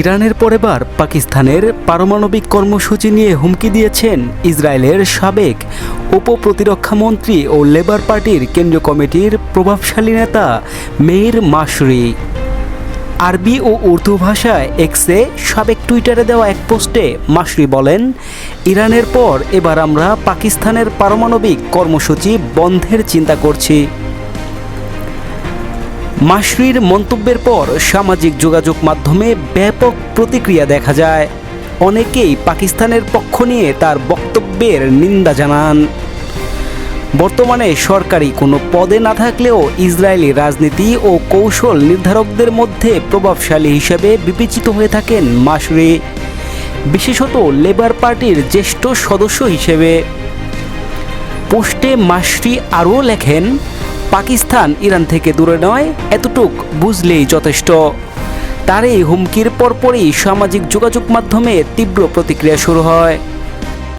ইরানের পর এবার পাকিস্তানের পারমাণবিক কর্মসূচি নিয়ে হুমকি দিয়েছেন ইসরায়েলের সাবেক উপপ্রতিরক্ষামন্ত্রী ও লেবার পার্টির কেন্দ্রীয় কমিটির প্রভাবশালী নেতা মেইর মাসরি আরবি ও উর্দু ভাষায় এক্সে সাবেক টুইটারে দেওয়া এক পোস্টে মাসরি বলেন, ইরানের পর এবার আমরা পাকিস্তানের পারমাণবিক কর্মসূচি বন্ধের চিন্তা করছি। মাসরির মন্তব্যের পর সামাজিক যোগাযোগ মাধ্যমে ব্যাপক প্রতিক্রিয়া দেখা যায়। অনেকেই পাকিস্তানের পক্ষ নিয়ে তার বক্তব্যের নিন্দা জানান। বর্তমানে সরকারি কোনো পদে না থাকলেও ইসরায়েলি রাজনীতি ও কৌশল নির্ধারকদের মধ্যে প্রভাবশালী হিসেবে বিবেচিত হয়ে থাকেন মাসরি বিশেষত লেবার পার্টির জ্যেষ্ঠ সদস্য হিসেবে। পোস্টে মাসরি আরও লেখেন পাকিস্তান ইরান থেকে দূরে নয়, এতটুক বুঝলেই যথেষ্ট। তার এই হুমকির পরপরই সামাজিক যোগাযোগ মাধ্যমে তীব্র প্রতিক্রিয়া শুরু হয়।